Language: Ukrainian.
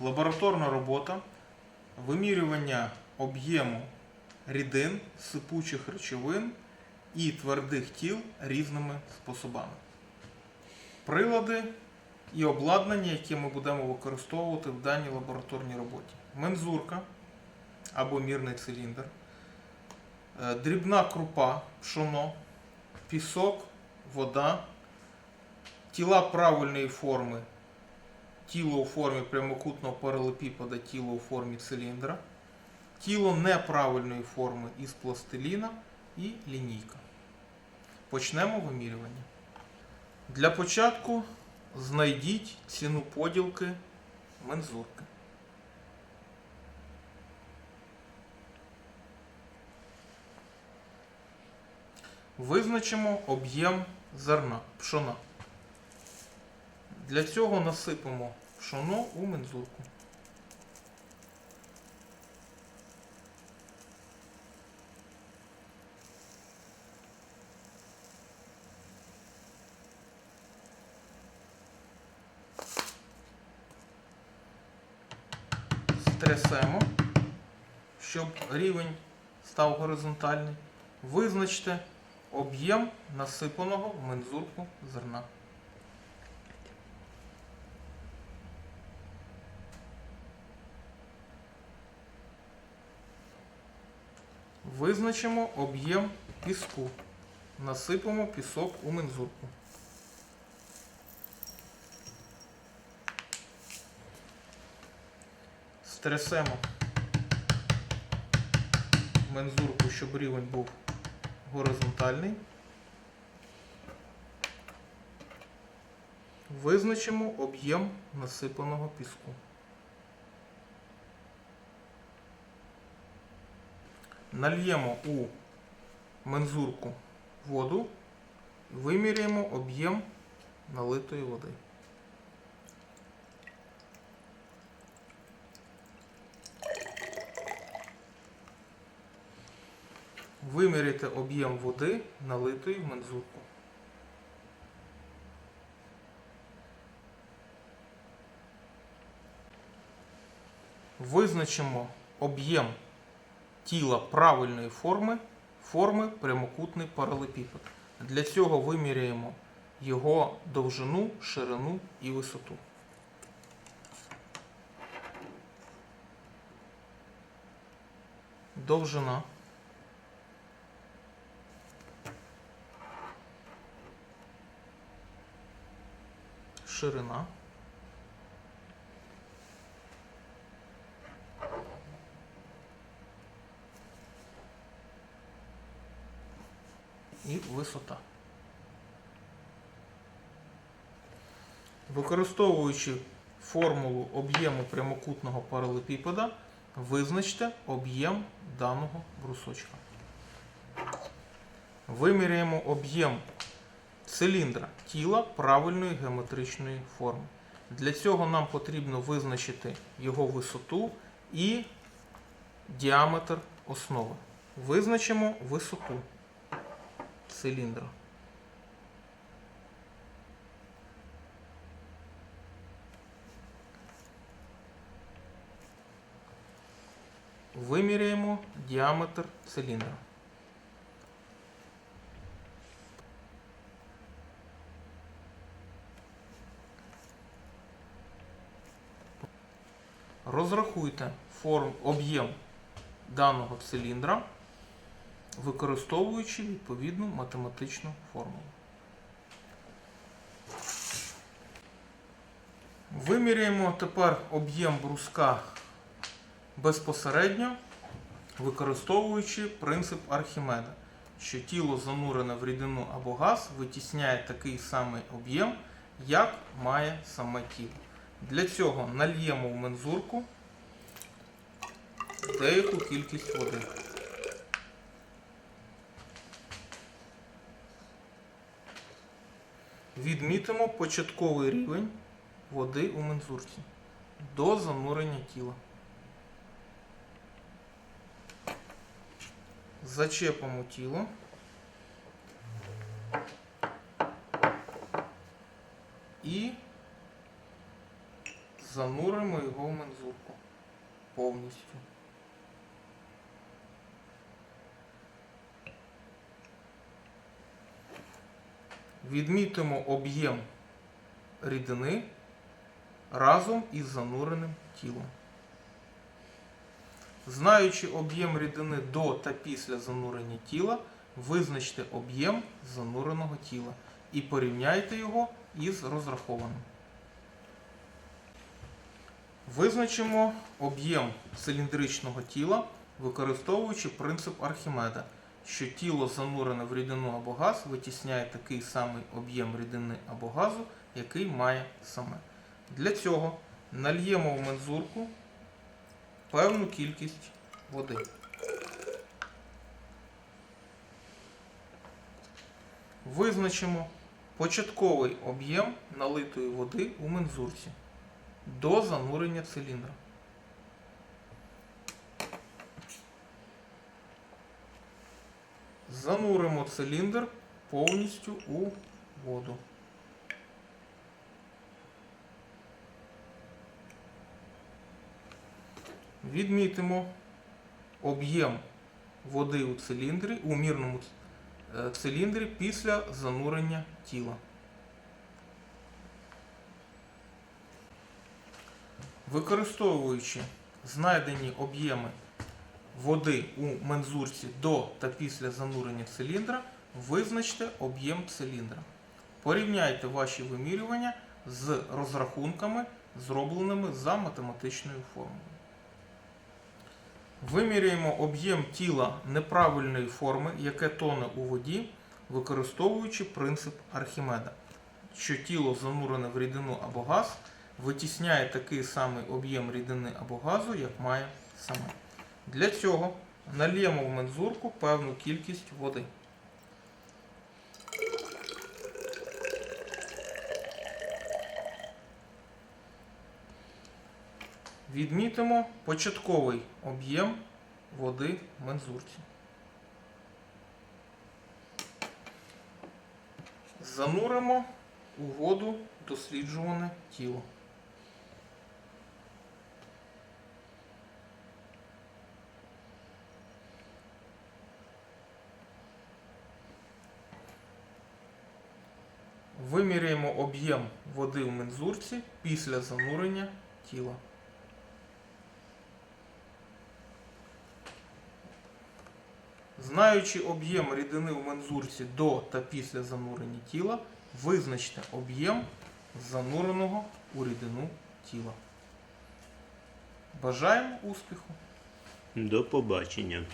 Лабораторна робота, вимірювання об'єму рідин, сипучих речовин і твердих тіл різними способами. Прилади і обладнання, які ми будемо використовувати в даній лабораторній роботі. Мензурка або мірний циліндр, е, дрібна крупа, пшоно, пісок, вода, тіла правильної форми, тіло у формі прямокутного паралепіпода, тіло у формі циліндра, тіло неправильної форми із пластиліна і лінійка. Почнемо вимірювання. Для початку знайдіть ціну поділки мензурки. Визначимо об'єм зерна пшона. Для цього насипемо пшоно у мензурку. Стрясемо, щоб рівень став горизонтальний. Визначте об'єм насипаного в мензурку зерна. Визначимо об'єм піску. Насипемо пісок у мензурку. Стрясемо мензурку, щоб рівень був горизонтальний. Визначимо об'єм насипаного піску. Нальємо у мензурку воду, виміряємо об'єм налитої води. Виміряйте об'єм води, налитої в мензурку. Визначимо об'єм тіла правильної форми, форми прямокутний паралепіпед. Для цього виміряємо його довжину, ширину і висоту. Довжина. Ширина. І висота. Використовуючи формулу об'єму прямокутного паралепіпеда, визначте об'єм даного брусочка. Виміряємо об'єм циліндра тіла правильної геометричної форми. Для цього нам потрібно визначити його висоту і діаметр основи. Визначимо висоту циліндра. Виміряємо діаметр циліндра. Розрахуйте форм об'єм даного циліндра використовуючи відповідну математичну формулу. Виміряємо тепер об'єм бруска безпосередньо, використовуючи принцип Архімеда, що тіло занурене в рідину або газ витісняє такий самий об'єм, як має саме тіло. Для цього нальємо в мензурку деяку кількість води. Відмітимо початковий рівень води у мензурці до занурення тіла. Зачепимо тіло. І Зануримо його в мензурку повністю. Відмітимо об'єм рідини разом із зануреним тілом. Знаючи об'єм рідини до та після занурення тіла, визначте об'єм зануреного тіла і порівняйте його із розрахованим. Визначимо об'єм циліндричного тіла, використовуючи принцип Архімеда, що тіло занурене в рідину або газ витісняє такий самий об'єм рідини або газу, який має саме. Для цього нальємо в мензурку певну кількість води. Визначимо початковий об'єм налитої води у мензурці до занурення циліндра. Зануримо циліндр повністю у воду. Відмітимо об'єм води у циліндрі, у мірному е, циліндрі після занурення тіла. Використовуючи знайдені об'єми води у мензурці до та після занурення циліндра, визначте об'єм циліндра. Порівняйте ваші вимірювання з розрахунками, зробленими за математичною формулою. Виміряємо об'єм тіла неправильної форми, яке тоне у воді, використовуючи принцип Архімеда, що тіло занурене в рідину або газ витісняє такий самий об'єм рідини або газу, як має саме. Для цього нальємо в мензурку певну кількість води. Відмітимо початковий об'єм води в мензурці. Зануримо у воду досліджуване тіло. Виміряємо об'єм води в мензурці після занурення тіла. Знаючи об'єм рідини в мензурці до та після занурення тіла, визначте об'єм зануреного у рідину тіла. Бажаємо успіху! До побачення.